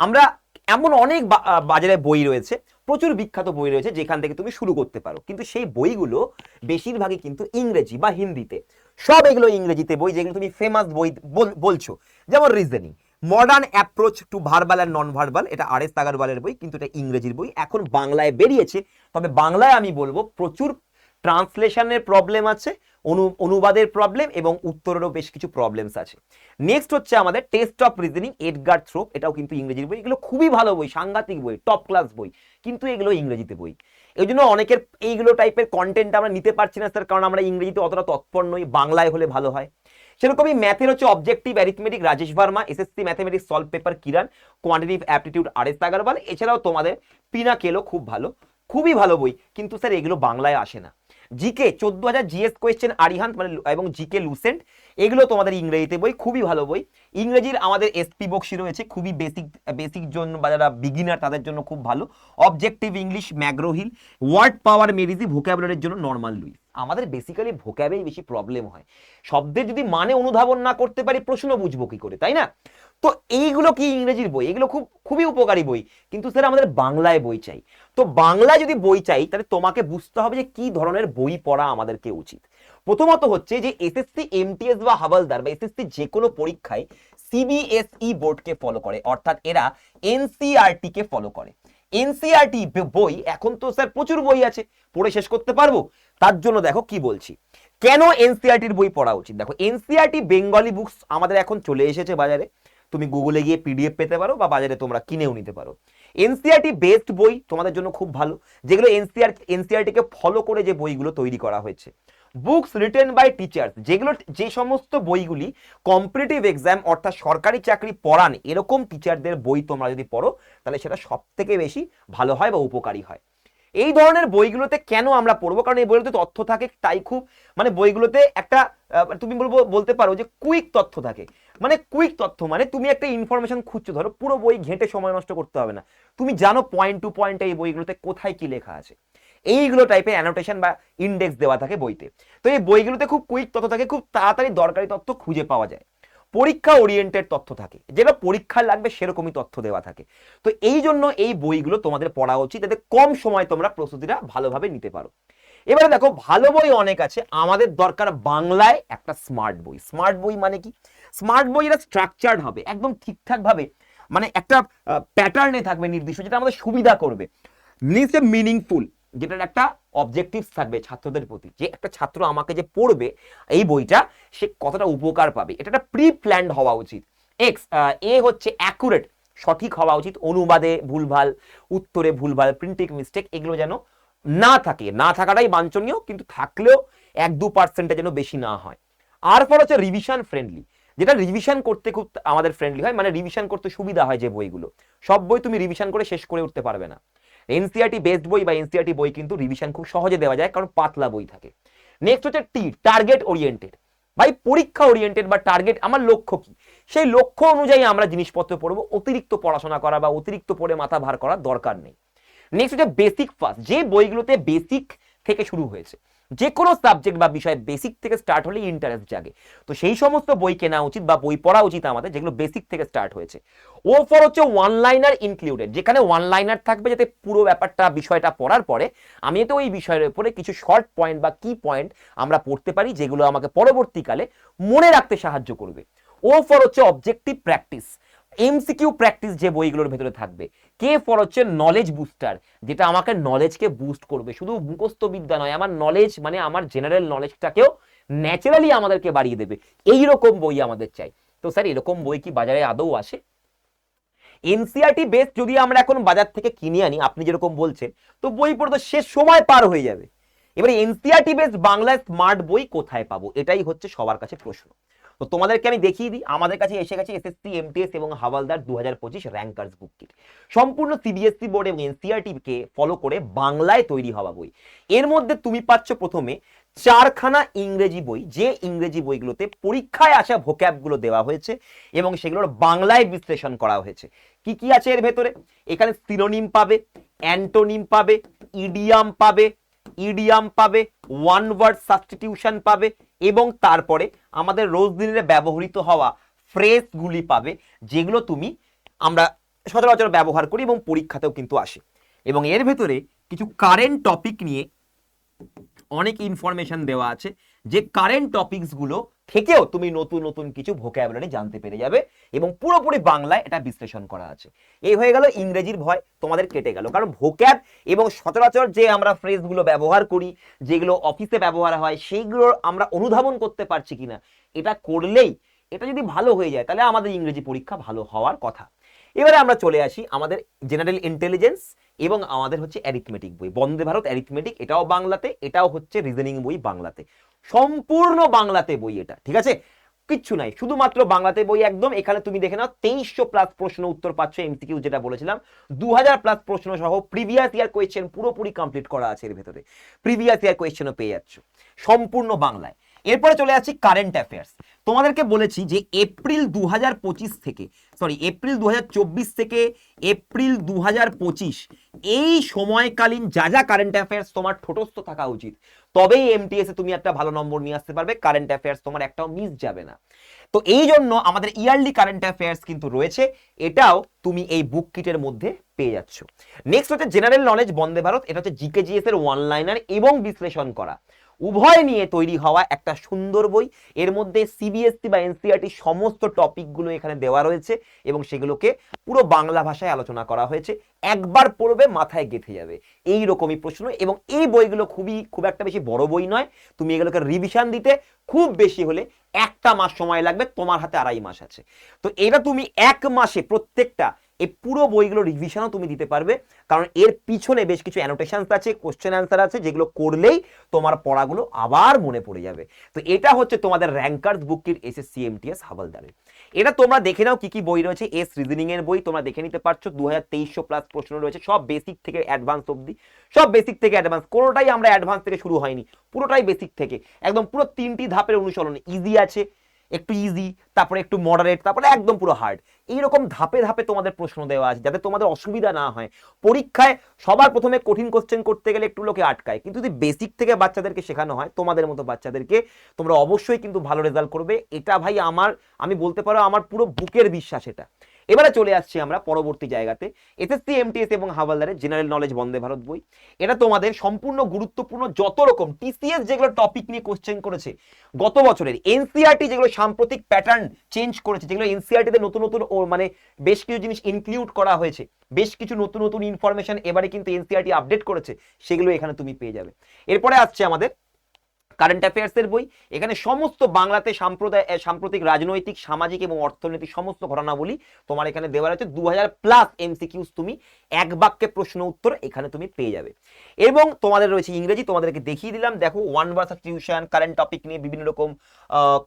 আমরা এমন অনেক বাজারে বই রয়েছে। প্রচুর বিখ্যাত বই রয়েছে যেখান থেকে তুমি শুরু করতে পারো। কিন্তু সেই বইগুলো বেশিরভাগই কিন্তু ইংরেজি বা হিন্দিতে। সব এগুলো ইংরেজিতে বই যেগুলো তুমি ফেমাস বই বলছো। যেমন reasoning modern approach to verbal and non verbal এটা আর এস তাগারওয়ালের বই, কিন্তু এটা ইংরেজির বই। এখন বাংলায় বেরিয়েছে। তবে বাংলায় আমি বলব প্রচুর ট্রান্সলেশনের প্রবলেম আছে, অনু, অনুবাদের প্রবলেম এবং উত্তরেরও বেশ কিছু প্রবলেমস আছে। নেক্সট হচ্ছে আমাদের test of reasoning Edgar Thorpe এটাও কিন্তু ইংরেজির বই। এগুলো খুবই ভালো বই, সাংঘাতিক বই টপ ক্লাস বই, কিন্তু এগুলো ইংরেজিতে বই। এই জন্য অনেকের এইগুলো টাইপের কন্টেন্ট আমরা নিতে পারছি না স্যার কারণ আমরা ইংরেজিতে অতটা তৎপর নই, বাংলায় হলে ভালো হয়। সেরকমই ম্যাথের হচ্ছে objective arithmetic Rajesh Verma SSC mathematics solve paper Kiran quantitative aptitude R S Agarwal এছাড়াও তোমাদের পিনাকেলও খুব ভালো, খুবই ভালো বই। কিন্তু স্যার এগুলো বাংলায় আসে না। জিকে চোদ্দ হাজার জিএস কোয়েশ্চেন আরিহান্ত মানে এবং জিকে লুসেন্ট এগুলো তোমাদের ইংরেজিতে বই, খুবই ভালো বই। ইংরেজির আমাদের এসপি বক্সি রয়েছে, খুবই বেসিক বেসিক জন্য বা যারা বিগিনার তাদের জন্য খুব ভালো। Objective English McGraw Hill word power made easy ভোকাবুলারির জন্য নর্মাল লুইস আমাদের বেসিক্যালি ভোকাবেই বেশি প্রবলেম হয়। শব্দের যদি মানে অনুধাবন না করতে পারি, প্রশ্ন বুঝব কি করে, তাই না? তো এইগুলো কি ইংরেজির বই? এগুলো খুব, খুবই উপকারী বই। কিন্তু স্যার আমাদের বাংলায় বই চাই। তো বাংলায় যদি বই চাই, তাহলে তোমাকে বুঝতে হবে যে কি ধরনের বই পড়া আমাদেরকে উচিত। প্রথমত হচ্ছে যে এসএসসি এমটিএস বা হাওয়ালদার বা এসএসসি যে কোনো পরীক্ষায় সিবিএসই বোর্ডকে ফলো করে, অর্থাৎ এরা এনসিআরটি কে ফলো করে। এনসিআরটি বই, এখন তো স্যার প্রচুর বই আছে, পড়ে শেষ করতে পারব? তার জন্য দেখো কি বলছি। কেন এনসিআরটির বই পড়া উচিত? দেখো এনসিআরটি বেঙ্গলি বুকস আমাদের এখন চলে এসেছে বাজারে। তুমি গুগলে গিয়ে পিডিএফ পেতে পারো বা বাজারে তোমরা কিনেও নিতে পারো। এনসিআরটি বেস্ট বই তোমাদের জন্য খুব ভালো, যেগুলো এনসিআর এনসিআরটিকে ফলো করে যে বইগুলো তৈরি করা হয়েছে। বুকস রিটেন বাই টিচার্স যেগুলো, যে সমস্ত বইগুলি কম্পিটিটিভ এক্সাম অর্থাৎ সরকারি চাকরি পড়ান, এরকম টিচারদের বই তোমরা যদি পড়ো, তাহলে সেটা সব থেকে বেশি ভালো হয় বা উপকারী হয়। এই ধরনের বইগুলোতে কেন আমরা পড়ব? কারণ এই বইগুলোতে তথ্য থাকে, তাই খুব মানে বইগুলোতে একটা তুমি বলব, বলতে পারো যে কুইক তথ্য থাকে। মানে কুইক তথ্য মানে তুমি একটা ইনফরমেশন খুঁজছো, ধরো পুরো বই ঘেঁটে সময় নষ্ট করতে হবে না। তুমি জানো পয়েন্ট টু পয়েন্ট এই বইগুলোতে কোথায় কি লেখা আছে। এইগুলো টাইপের অ্যানোটেশন বা ইন্ডেক্স দেওয়া থাকে বইতে। তো এই বইগুলোতে খুব কুইক তথ্য থাকে, খুব তাড়াতাড়ি দরকারি তথ্য খুঁজে পাওয়া যায়। পরীক্ষা ওরিয়েন্টেড তথ্য থাকে, যেটা পরীক্ষায় লাগবে সেরকমই তথ্য দেওয়া থাকে। তো এই জন্য এই বইগুলো তোমাদের পড়া উচিত, যাতে কম সময় তোমরা প্রস্তুতিটা ভালোভাবে নিতে পারো। এবারে দেখো, ভালো বই অনেক আছে, আমাদের দরকার বাংলায় একটা স্মার্ট বই। স্মার্ট বই মানে কি? স্মার্ট বই এটা স্ট্রাকচার্ড হবে, একদম ঠিকঠাক ভাবে মানে একটা প্যাটার্নে থাকবে নির্দিষ্ট, যেটা আমাদের সুবিধা করবে। জিনিসটা মিনিংফুল যেটার একটা অবজেক্টিভস থাকবে ছাত্রদের প্রতি। যে একটা ছাত্র আমাকে যে পড়বে এই বইটা, সে কতটা উপকার পাবে। এটা একটা প্রি প্ল্যান্ড হওয়া উচিত। এক্স এ হচ্ছে অ্যাকুরেট সঠিক হওয়া উচিত। অনুবাদে ভুলভাল, উত্তরে ভুলভাল প্রিন্টিং মিস্টেক এগুলো যেন না থাকে। না থাকাটাই বাঞ্ছনীয়, কিন্তু থাকলেও এক দু পার্সেন্টে যেন বেশি না হয়। আর ফল হচ্ছে রিভিশন ফ্রেন্ডলি যেটা রিভিশন করতে খুব আমাদের ফ্রেন্ডলি হয় মানে রিভিশন করতে সুবিধা হয় যে বইগুলো। সব বই তুমি রিভিশন করে শেষ করে উঠতে পারবে না। এনসিআরটি বেসড বই বা এনসিআরটি বই কিন্তু রিভিশন খুব সহজে দেওয়া যায়, কারণ পাতলা বই থাকে। নেক্সট হচ্ছে টি টার্গেট ওরিয়েন্টেড ভাই, পরীক্ষা ওরিয়েন্টেড বা টার্গেট আমার লক্ষ্য কি? সেই লক্ষ্য অনুযায়ী আমরা জিনিসপত্র পড়ব, অতিরিক্ত পড়াশোনা করা বা অতিরিক্ত পড়ে মাথা ভার করার দরকার নেই। নেক্সট হচ্ছে বেসিক ফার্স্ট যে বইগুলোতে বেসিক থেকে শুরু হয়েছে। যে কোনো সাবজেক্ট বা বিষয় বেসিক থেকে স্টার্ট হলে ইন্টারেস্ট জাগে। তো সেই সমস্ত বই কেনা উচিত বা বই পড়া উচিত আমাদের, যেগুলো বেসিক থেকে স্টার্ট হয়েছে। ও ফর হচ্ছে ওয়ান লাইনার ইনক্লুডেড যেখানে ওয়ান লাইনার থাকবে যাতে পুরো ব্যাপারটা, বিষয়টা পড়ার পরে আমি তো ওই বিষয়ের উপরে কিছু শর্ট পয়েন্ট বা কি পয়েন্ট আমরা পড়তে পারি, যেগুলো আমাকে পরবর্তীকালে মনে রাখতে সাহায্য করবে। ও ফর হচ্ছে অবজেক্টিভ প্র্যাকটিস এমসিকিউ প্র্যাকটিস যে বইগুলোর ভেতরে থাকবে। কে ফর হচ্ছে নলেজ বুস্টার যেটা আমাকে নলেজকে বুস্ট করবে। শুধু মুখস্থ বিদ্যা নয়, আমার নলেজ মানে আমার জেনারেল নলেজটাকেও ন্যাচারালি আমাদেরকে বাড়িয়ে দেবে। এই রকম বই আমাদের চাই। তো স্যার এরকম বই কি বাজারে আদৌ আসে? এনসিআরটি বেস যদি আমরা এখন বাজার থেকে কিনে আনি, আপনি যেরকম বলছেন, তো বই পড়তে শেষ সময় পার হয়ে যাবে। এবারে এনসিআরটি বেস বাংলায় স্মার্ট বই কোথায় পাবো? এটাই হচ্ছে সবার কাছে প্রশ্ন। তো তোমাদেরকে আমি দেখিয়ে দিই, আমাদের কাছে এসে গেছে এসএসসি এমটিএস এবং হাওয়ালদার দু হাজার পঁচিশ র্যাঙ্কার্স বুক কিট সম্পূর্ণ সিবিএসসি বোর্ড এবং এনসিআরটি কে ফলো করে বাংলায় তৈরি হওয়া বই। এর মধ্যে তুমি পাচ্ছ প্রথমে চারখানা ইংরেজি বই, যে ইংরেজি বইগুলোতে পরীক্ষায় আসা ভোক্যাবগুলো দেওয়া হয়েছে এবং সেগুলোর বাংলায় বিশ্লেষণ করা হয়েছে। কি কি আছে এর ভেতরে? এখানে সিনোনিম পাবে অ্যান্টোনিম পাবে ইডিয়াম পাবে ইডিয়াম পাবে ওয়ান ওয়ার্ড সাবস্টিটিউশন পাবে এবং তারপরে আমাদের রোজ দিনের ব্যবহৃত হওয়া ফ্রেজগুলি পাবে, যেগুলো তুমি আমরা সচরাচর ব্যবহার করি এবং পরীক্ষাতেও কিন্তু আসে। এবং এর ভেতরে কিছু কারেন্ট টপিক নিয়ে অনেক ইনফরমেশন দেওয়া আছে, যে কারেন্ট টপিকসগুলো থেকেও তুমি নতুন নতুন কিছু ভোক্যাবুলারি জানতে পেরে যাবে এবং পুরোপুরি বাংলায় এটা বিশ্লেষণ করা আছে। এই হয়ে গেল ইংরেজির ভয়, তোমাদের কেটে গেল। কারণ ভোক্যাব এবং সচরাচর যে আমরা ফ্রেজগুলো ব্যবহার করি, যেগুলো অফিসে ব্যবহার হয়, সেইগুলোর আমরা অনুধাবন করতে পারছি কিনা, এটা করলেই এটা যদি ভালো হয়ে যায়, তাহলে আমাদের ইংরেজি পরীক্ষা ভালো হওয়ার কথা। এবারে আমরা চলে আসি আমাদের জেনারেল ইন্টেলিজেন্স এবং আমাদের হচ্ছে অ্যারিথমেটিক বই। বন্দে ভারত অ্যারিথমেটিক এটাও বাংলাতে, এটাও হচ্ছে রিজনিং বই বাংলাতে। সম্পূর্ণ বাংলাতে বই এটা, ঠিক আছে? কিচ্ছু নাই, শুধুমাত্র বাংলাতে বই একদম। এখানে তুমি দেখে নাও, তেইশশো প্লাস প্রশ্ন উত্তর পাচ্ছ এমসিকিউ যেটা বলেছিলাম। দু হাজার প্লাস প্রশ্ন সহ প্রিভিয়াস ইয়ার কোয়েশ্চেন পুরোপুরি কমপ্লিট করা আছে এর ভেতরে। প্রিভিয়াস ইয়ার কোয়েশ্চেনও পেয়ে যাচ্ছ। সম্পূর্ণ বাংলায়। এরপরে চলে আসছি কারেন্ট অ্যাফেয়ার্স তোমাদেরকে বলেছি যে এপ্রিল দুহাজার পঁচিশ থেকে সরি এপ্রিল দুহাজার চব্বিশ থেকে এপ্রিল দুহাজার পঁচিশ, এই সময়কালীন যা যা কারেন্ট অ্যাফেয়ার্স তোমার ঠোটস্থ থাকা উচিত, তবেই এমটিএস তুমি একটা ভালো নম্বর নিয়ে আসতে পারবে কারেন্ট অ্যাফেয়ার্স তোমার একটাও মিস যাবে না। তো এই জন্য আমাদের ইয়ারলি কারেন্ট অ্যাফেয়ার্স কিন্তু রয়েছে, এটাও তুমি এই বুক কিটের মধ্যে পেয়ে যাচ্ছ। নেক্সট হচ্ছে জেনারেল নলেজ বন্দে ভারত, এটা হচ্ছে জিকে জিএস এর ওয়ান লাইনার এবং বিশ্লেষণ করা। উভয় নিয়ে তৈরি হওয়া একটা সুন্দর বই। এর মধ্যে সিবিএসসি বা এনসিআরটি সমস্ত টপিকগুলো এখানে দেওয়া রয়েছে এবং সেগুলোকে পুরো বাংলা ভাষায় আলোচনা করা হয়েছে। একবার পড়বে, মাথায় গেঁথে যাবে। এই রকমই প্রশ্ন এবং এই বইগুলো খুবই, খুব একটা বেশি বড় বই নয়। তুমি এগুলোকে রিভিশন দিতে খুব বেশি হলে একটা মাস সময় লাগবে, তোমার হাতে আড়াই মাস আছে। তো এটা তুমি এক মাসে প্রত্যেকটা এই পুরো বইগুলো রিভিশনও তুমি দিতে পারবে। কারণ এর পিছনে বেশ কিছু অ্যানোটেশনস আছে কোশ্চেন অ্যান্সার আছে, যেগুলো করলেই তোমার পড়াগুলো আবার মনে পড়ে যাবে। তো এটা হচ্ছে তোমাদের র্যাঙ্কার্স বুকটির এসএসসি এমটিএস হাওয়ালদারের এটা তোমরা দেখে নাও কি কি বই রয়েছে। এস রিজনিং এর বই তোমরা দেখে নিতে পারছ। দু হাজার তেইশশো প্লাস প্রশ্ন রয়েছে। সব বেসিক থেকে অ্যাডভান্স অবধি। সব বেসিক থেকে অ্যাডভান্স কোনোটাই আমরা অ্যাডভান্স থেকে শুরু হয়নি। পুরোটাই বেসিক থেকে। একদম পুরো তিনটি ধাপের অনুসরণ ইজি আছে। একটু ইজি তারপরে একটু মডারেট তারপরে একদম পুরো হার্ড এইরকম ধাপে ধাপে তোমাদের প্রশ্ন দেওয়া আছে, যাতে তোমাদের অসুবিধা না হয়। পরীক্ষায় সবার প্রথমে কঠিন কোশ্চেন করতে গেলে একটু লোকে আটকায়। কিন্তু যদি বেসিক থেকে বাচ্চাদেরকে শেখানো হয়, তোমাদের মতো বাচ্চাদেরকে, তোমরা অবশ্যই কিন্তু ভালো রেজাল্ট করবে। এটা ভাই আমার, আমি বলতে পারো আমার পুরো বুকের বিশ্বাস এটা। এবারে চলে আসছি আমরা পরবর্তী জায়গাতে। এসএসসি এমটিএস এবং হাওয়ালদারের জেনারেল নলেজ বন্দে ভারত বই। এটা তোমাদের সম্পূর্ণ গুরুত্বপূর্ণ যত রকম টিসিএস যেগুলো টপিক নিয়ে কোশ্চেন করেছে, গত বছরের এনসিআরটি যেগুলো সাম্প্রতিক প্যাটার্ন চেঞ্জ করেছে, যেগুলো এনসিআরটিতে নতুন নতুন ও মানে বেশ কিছু জিনিস ইনক্লুড করা হয়েছে, বেশ কিছু নতুন নতুন ইনফরমেশন এবারে কিন্তু এনসিআরটি আপডেট করেছে, সেগুলো এখানে তুমি পেয়ে যাবে। এরপরে আসছে আমাদের কারেন্ট অ্যাফেয়ার্সের বই। এখানে সমস্ত বাংলাতে সাম্প্রদায় সাম্প্রতিক রাজনৈতিক, সামাজিক এবং অর্থনৈতিক সমস্ত ঘটনাবলী তোমার এখানে দেওয়া রয়েছে। দু হাজার প্লাস এমসিকিউস তুমি এক বাক্যে প্রশ্ন উত্তর এখানে তুমি পেয়ে যাবে। এবং তোমাদের রয়েছে ইংরেজি, তোমাদেরকে দেখিয়ে দিলাম। দেখো one versus tuition current topic নিয়ে বিভিন্ন রকম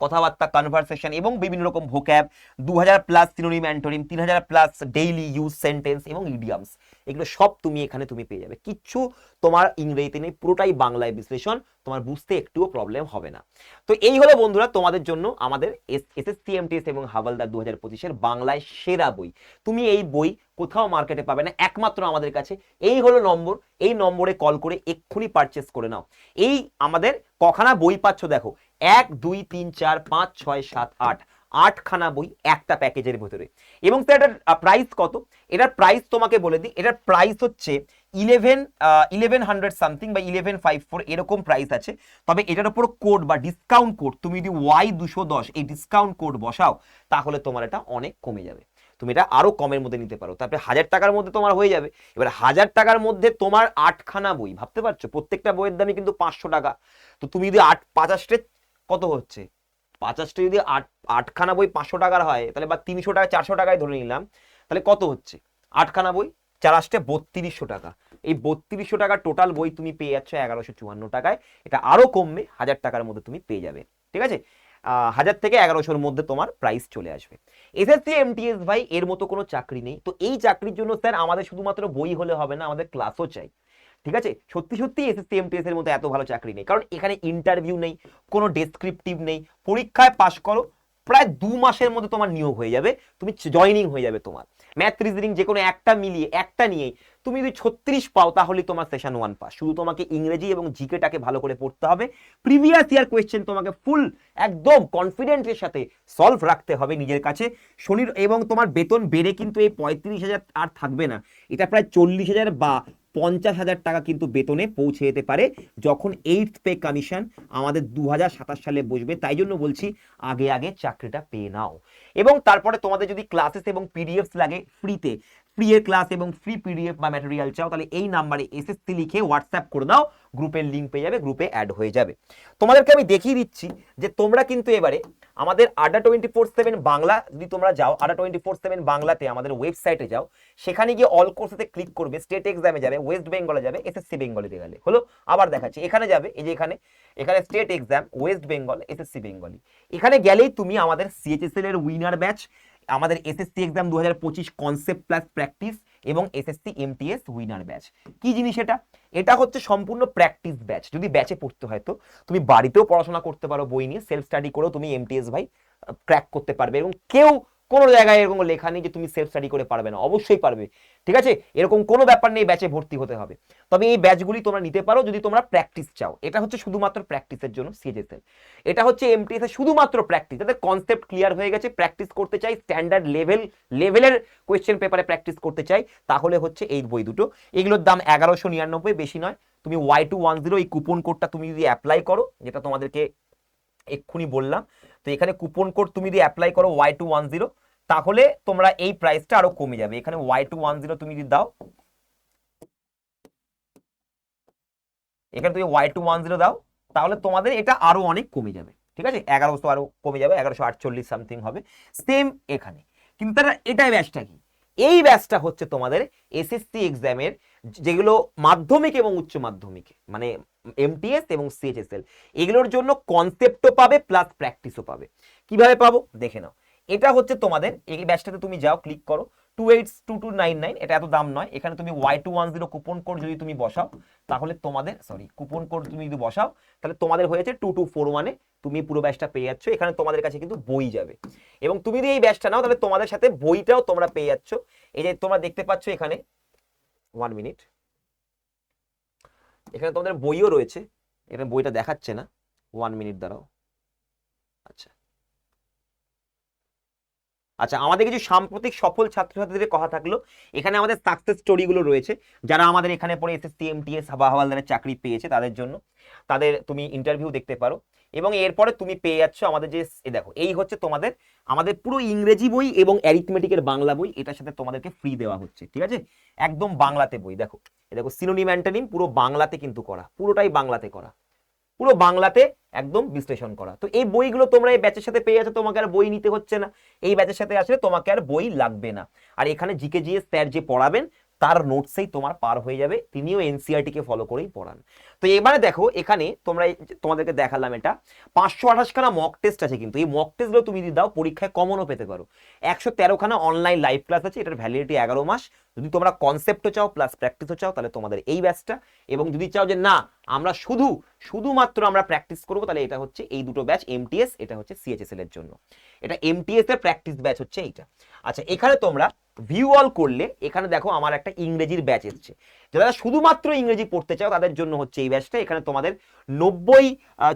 কথাবার্তা কনভারসেশন এবং বিভিন্ন রকম ভোক্যাব দু হাজার প্লাস সিনোনিম অ্যান্টোনিম তিন হাজার প্লাস ডেইলি ইউজ সেন্টেন্স এবং ইডিয়ামস এগুলো সব তুমি এখানে তুমি পেয়ে যাবে। কিচ্ছু তোমার ইংরেজিতে নেই পুরোটাই বাংলায় বিশ্লেষণ, তোমার বুঝতে একটুও প্রবলেম হবে না। তো এই হলো বন্ধুরা তোমাদের জন্য আমাদের এসএসসি এমটিএস এবং হাওয়ালদার দু হাজার বাংলায় সেরা বই। তুমি এই বই কোথাও মার্কেটে পাবে না, একমাত্র আমাদের কাছে। এই হলো নম্বর, এই নম্বরে কল করে এক্ষুনি পারচেস করে নাও। এই আমাদের কখানা বই পাচ্ছ দেখো, এক, দুই, তিন, চার, পাঁচ, ছয়, সাত, আট। আটখানা বই একটা প্যাকেজের ভেতরে। এবং স্যার এটার প্রাইস কত? এটার প্রাইস তোমাকে বলে দিই, এটার প্রাইস হচ্ছে ইলেভেন ইলেভেন হান্ড্রেড সামথিং বা ইলেভেন ফাইভ ফোর এরকম প্রাইস আছে। তবে এটার উপর কোড বা ডিসকাউন্ট কোড তুমি যদি ওয়াই দুশো দশ এই ডিসকাউন্ট কোড বসাও, তাহলে তোমার এটা অনেক কমে যাবে। তুমি এটা আরও কমের মধ্যে নিতে পারো। তারপরে হাজার টাকার মধ্যে তোমার হয়ে যাবে। এবার হাজার টাকার মধ্যে তোমার আটখানা বই, ভাবতে পারছ? প্রত্যেকটা বইয়ের দামই কিন্তু পাঁচশো টাকা। তো তুমি যদি আট পাঁচাশটে কত হচ্ছে? পাঁচাশটা যদি আট, আটখানা বই পাঁচশো টাকার হয়, তাহলে বা তিনশো টাকা, চারশো টাকায় ধরে নিলাম, তাহলে কত হচ্ছে? আটখানা বই, চার আসতে বত্রিশশো টাকা। এই বত্রিশশো টাকা টোটাল বই তুমি পেয়ে যাচ্ছ এগারোশো চুয়ান্ন টাকায়। এটা আরও কমবে, হাজার টাকার মধ্যে তুমি পেয়ে যাবে। ঠিক আছে? হাজার থেকে এগারোশোর মধ্যে তোমার প্রাইস চলে আসবে। এসএসসি এমটিএস ভাই, এর মতো কোনো চাকরি নেই। তো এই চাকরির জন্য স্যার আমাদের শুধুমাত্র বই হলে হবে না, আমাদের ক্লাসও চাই। ঠিক আছে? সত্যি সত্যি এসএসসি এমটিএস এর মতো এত ভালো চাকরি নেই। কারণ এখানে ইন্টারভিউ নেই, কোনো ডেসক্রিপটিভ নেই, পরীক্ষায় পাশ করো, প্রায় দু মাসের মধ্যে তোমার নিয়োগ হয়ে যাবে, তুমি জয়নিং হয়ে যাবে তোমার। ম্যাথ রিজনিং যে কোনো একটা মিলিয়ে, একটা নিয়েই তুমি যদি ছত্রিশ পাও তাহলে তোমার সেশন ওয়ান পাস শুধু তোমাকে ইংরেজি এবং জিকেটাকে ভালো করে পড়তে হবে। প্রিভিয়াস ইয়ার কোয়েশ্চেন তোমাকে ফুল একদম কনফিডেন্টের সাথে সলভ রাখতে হবে নিজের কাছে। শনির এবং তোমার বেতন বেড়ে কিন্তু এই পঁয়ত্রিশ হাজার আর থাকবে না। এটা প্রায় চল্লিশ হাজার বা পঞ্চাশ হাজার টাকা কিন্তু বেতনে পৌঁছে যেতে পারে যখন এইট পে কমিশন আমাদের দু হাজার সাতাশ সালে বসবে। তাই জন্য বলছি, আগে আগে চাকরিটা পেয়ে নাও। এবং তারপরে তোমাদের যদি ক্লাসেস এবং পিডিএফস লাগে ফ্রিতে ফ্রি এর ক্লাস এবং ফ্রি পিডিএফ বা ম্যাটেরিয়াল চাও, তাহলে এই নাম্বারে এসএসসি লিখে হোয়াটসঅ্যাপ করে দাও গ্রুপের লিঙ্ক পেয়ে যাবে গ্রুপে অ্যাড হয়ে যাবে। তোমাদেরকে আমি দেখিয়ে দিচ্ছি যে তোমরা কিন্তু এবারে আমাদের আড্ডা টোয়েন্টি ফোর সেভেন বাংলা, যদি তোমরা যাও আড্ডা টোয়েন্টি ফোর সেভেন বাংলাতে আমাদের ওয়েবসাইটে যাও, সেখানে গিয়ে অল কোর্সেতে ক্লিক করবে স্টেট এক্সামে যাবে ওয়েস্ট বেঙ্গলে যাবে এসএসসি বেঙ্গলিতে গেলে। হলো, আবার দেখাচ্ছি, এখানে যাবে, এই যে এখানে এখানে state exam West Bengal SSC Bengali এখানে গেলেই তুমি আমাদের সিএইচএসএল এর উইনার ব্যাচ আমাদের এসএসসি এক্সাম দু হাজার পঁচিশ কনসেপ্ট প্লাস প্র্যাকটিস এবং এসএসসি এমটিএস উইনার ব্যাচ কি জিনিস এটা? এটা হচ্ছে সম্পূর্ণ প্র্যাকটিস ব্যাচ যদি ব্যাচে পড়তে হয় তো। তুমি বাড়িতেও পড়াশোনা করতে পারো, বই নিয়ে সেলফ স্টাডি করেও তুমি এমটিএস ভাই ক্র্যাক করতে পারবে এবং কেউ কোনো জায়গায় এরকম লেখা নেই যে তুমি সেলফ স্টাডি করে পারবে না, অবশ্যই পারবে। ঠিক আছে? এরকম কোনো ব্যাপার নেই ব্যাচে ভর্তি হতে হবে। তবে এই ব্যাচগুলি তোমরা নিতে পারো যদি তোমরা প্র্যাকটিস চাও। এটা হচ্ছে শুধুমাত্র প্র্যাকটিসের জন্য সিএজএসএল এটা হচ্ছে এমটিএস এর শুধুমাত্র প্র্যাকটিস তাদের কনসেপ্ট ক্লিয়ার হয়ে গেছে। প্র্যাকটিস করতে চাই স্ট্যান্ডার্ড লেভেল লেভেলের কোয়েশ্চেন পেপারে প্র্যাকটিস করতে চাই, তাহলে হচ্ছে এই বই দুটো। এগুলোর দাম এগারোশো নিরানব্বই, বেশি নয়। তুমি ওয়াই টু ওয়ান জিরো এই কুপন কোডটা তুমি যদি অ্যাপ্লাই করো, যেটা তোমাদেরকে এক্ষুনি বললাম এখানে কুপন কোড তুমি যদি অ্যাপ্লাই করো ওয়াই টু ওয়ান জিরো তাহলে তোমরা এই প্রাইসটা আরও কমে যাবে। এখানে ওয়াই টু ওয়ান জিরো তুমি যদি দাও, এখানে তুমি ওয়াই টু ওয়ান জিরো দাও, তাহলে তোমাদের এটা আরও অনেক কমে যাবে। ঠিক আছে? এগারোশো আরও কমে যাবে, এগারোশো আটচল্লিশ সামথিং হবে। সেম এখানে। কিন্তু তারা, এটাই ব্যাচটা কি? এই ব্যাচটা হচ্ছে তোমাদের এসএসসি এক্সামের যেগুলো মাধ্যমিক এবং উচ্চ মাধ্যমিক মানে এমটিএস এবং সিএইচএসএল এগুলোর জন্য কনসেপ্টও পাবে প্লাস প্র্যাকটিসও পাবে। কীভাবে পাবো? দেখে নাও। এটা হচ্ছে তোমাদের, এই ব্যাচটাতে তুমি যাও ক্লিক করো। Two eight two two nine nine এটা এত দাম নয়। এখানে তুমি Y two one zero coupon code যদি তুমি বসাও, তাহলে তোমাদের সরি কুপন কোড তুমি যদি বসাও, তাহলে তোমাদের হয়েছে টু টু ফোর ওয়ানে তুমি পুরো ব্যাচটা পেয়ে যাচ্ছ। এখানে তোমাদের কাছে কিন্তু বই যাবে। এবং তুমি যদি এই ব্যাচটা নাও, তাহলে তোমাদের সাথে বইটাও তোমরা পেয়ে যাচ্ছ। এই যে তোমরা দেখতে পাচ্ছ এখানে ওয়ান মিনিট এখানে তোমাদের বইও রয়েছে। এখানে বইটা দেখাচ্ছে না। ওয়ান মিনিট দাঁড়াও। আচ্ছা। আচ্ছা আমাদের কিছু সাম্প্রতিক সফল ছাত্রছাত্রীদের কথা থাকল। এখানে আমাদের সাকসেস স্টোরিগুলো রয়েছে। যারা আমাদের এখানে পড়ে এসএসসি এমটিএস হাবা হাওয়ালদারের চাকরি পেয়েছে তাদের জন্য। তাদের তুমি ইন্টারভিউ দেখতে পারো। এবং এরপরে তুমি পেয়ে যাচ্ছ আমাদের যে, এ দেখো, এই হচ্ছে তোমাদের, আমাদের পুরো ইংরেজি বই এবং অ্যারিথমেটিকের বাংলা বই। এটার সাথে তোমাদেরকে ফ্রি দেওয়া হচ্ছে, ঠিক আছে? একদম বাংলাতে বই, দেখো। দেখো সিনোনিম অ্যান্টোনিম পুরো বাংলাতে কিন্তু করা, পুরোটাই বাংলাতে করা। পুরো বাংলাতে একদম বিশ্লেষণ করা। তো এই বইগুলো তোমরা এই ব্যাচের সাথে পেয়ে যাচ্ছ, তোমাকে আর বই নিতে হচ্ছে না। এই ব্যাচের সাথে আসলে তোমাকে আর বই লাগবে না। আর এখানে জিকে জিএস স্যার যে পড়াবেন তার নোটসেই তোমার পার হয়ে যাবে, তিনিও এনসিআরটি কে ফলো করেই পড়ান। তো এবারে দেখো, এখানে তোমরা তোমাদেরকে দেখালাম এটা, পাঁচশো আঠাশখানা মক টেস্ট আছে কিন্তু, এই মক টেস্টগুলো তুমি যদি দাও, পরীক্ষায় কমনও পেতে পারো। একশো তেরোখানা অনলাইন লাইভ ক্লাস আছে, এটার ভ্যালিডিটি এগারো মাস। যদি তোমরা কনসেপ্টও চাও প্লাস প্র্যাকটিসও চাও, তাহলে তোমাদের এই ব্যাচটা এবং যদি চাও যে না, আমরা শুধু, শুধুমাত্র আমরা প্র্যাকটিস করব, তাহলে এটা হচ্ছে এই দুটো ব্যাচ এমটিএস এটা হচ্ছে সিএচএসএল এর জন্য। এটা এমটিএস এর প্র্যাকটিস ব্যাচ হচ্ছে এইটা। আচ্ছা এখানে তোমরা ভিউ অল করলে এখানে দেখো আমার একটা ইংরেজির ব্যাচ এসছে। যারা শুধুমাত্র ইংরেজি পড়তে চাও, তাদের জন্য হচ্ছে এই ব্যাচটা এখানে তোমাদের নব্বই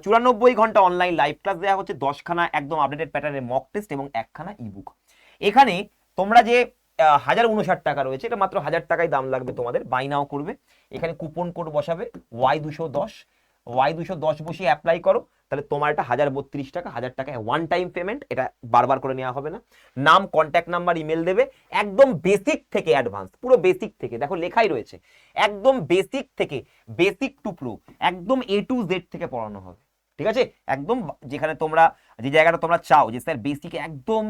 চুরানব্বই ঘণ্টা অনলাইন লাইভ ক্লাস দেওয়া হচ্ছে, দশখানা একদম আপডেটেড প্যাটার্নের মক টেস্ট এবং একখানা ইবুক এখানে তোমরা যে হাজার উনষাট টাকা রয়েছে, এটা মাত্র হাজার টাকায় দাম লাগবে তোমাদের বাই নাও করবে। এখানে কুপন কোড বসাবে ওয়াই দুশো দশ ওয়াই দুশো দশ বসিয়ে অ্যাপ্লাই করো। তাহলে তোমার এটা হাজার বত্রিশ টাকা, হাজার টাকা ওয়ান টাইম পেমেন্ট এটা বারবার করে নেওয়া হবে না। নাম কন্ট্যাক্ট নাম্বার ইমেল দেবে, একদম বেসিক থেকে অ্যাডভান্স পুরো বেসিক থেকে। দেখো লেখাই রয়েছে, একদম বেসিক থেকে বেসিক টু প্রো একদম এ টু জেড থেকে পড়ানো হবে। ঠিক আছে? একদম যেখানে তোমরা, যে জায়গাটা তোমরা চাও, যে স্যার বেসিক একদম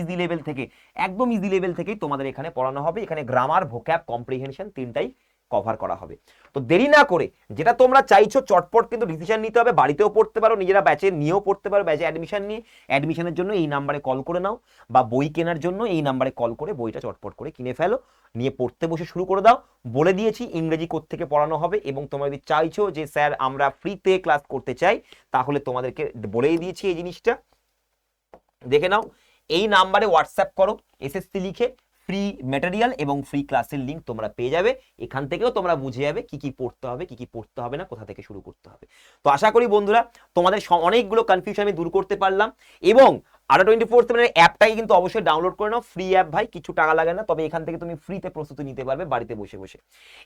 ইজি লেভেল থেকে, একদম ইজি লেভেল থেকেই তোমাদের এখানে পড়ানো হবে। এখানে গ্রামার ভোক্যাব কম্প্রিহেনশন তিনটাই কভার করা হবে। তো দেরি না করে যেটা তোমরা চাইছো চটপট কিন্তু ডিসিশন নিতে হবে, বাড়িতেও পড়তে পারো, নিজেরা ব্যাচে নিয়েও পড়তে পারো ব্যাচে অ্যাডমিশন নিয়ে। অ্যাডমিশনের জন্য এই নাম্বারে কল করে নাও বা বই কেনার জন্য এই নাম্বারে কল করে বইটা চটপট করে কিনে ফেলো, নিয়ে পড়তে বসে শুরু করে দাও। বলে দিয়েছি ইংরেজি থেকে পড়ানো হবে এবং তোমরা যদি চাইছো যে স্যার আমরা ফ্রিতে ক্লাস করতে চাই, তাহলে তোমাদেরকে বলেই দিয়েছি এই জিনিসটা। দেখে নাও, এই নাম্বারে হোয়াটসঅ্যাপ করো এসএসসি লিখে ফ্রি ম্যাটেরিয়াল এবং ফ্রি ক্লাসের লিঙ্ক তোমরা পেয়ে যাবে। এখান থেকেও তোমরা বুঝে যাবে কি কি পড়তে হবে, কি কি পড়তে হবে না, কোথা থেকে শুরু করতে হবে। তো আশা করি বন্ধুরা, তোমাদের অনেকগুলো কনফিউশন আমি দূর করতে পারলাম এবং আরও টোয়েন্টি ফোর সেভেনের অ্যাপটাই কিন্তু অবশ্যই ডাউনলোড করে নাও। ফ্রি অ্যাপ ভাই, কিছু টাকা লাগে না, তবে এখান থেকে তুমি ফ্রিতে প্রস্তুতি নিতে পারবে বাড়িতে বসে বসে।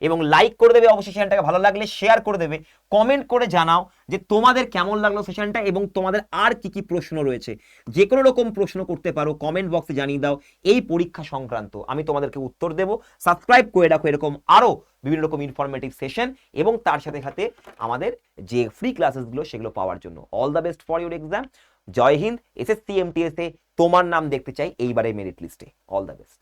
এবং লাইক করে দেবে অবশ্যই সেশনটাকে ভালো লাগলে শেয়ার করে দেবে কমেন্ট করে জানাও যে তোমাদের কেমন লাগল সেশনটা এবং তোমাদের আর কি কি প্রশ্ন রয়েছে। যে কোনো রকম প্রশ্ন করতে পারো কমেন্ট বক্সে জানিয়ে দাও এই পরীক্ষা সংক্রান্ত। আমি তোমাদেরকে উত্তর দেব। সাবস্ক্রাইব করে রাখো এরকম আরও বিভিন্ন রকম ইনফরমেটিভ সেশন এবং তার সাথে সাথে আমাদের যে ফ্রি ক্লাসেসগুলো সেগুলো পাওয়ার জন্য। All the best for your exam Jai Hind, SSC MTS এ তোমার নাম দেখতে চাই এইবারে মেরিট লিস্টে অল দ্য বেস্ট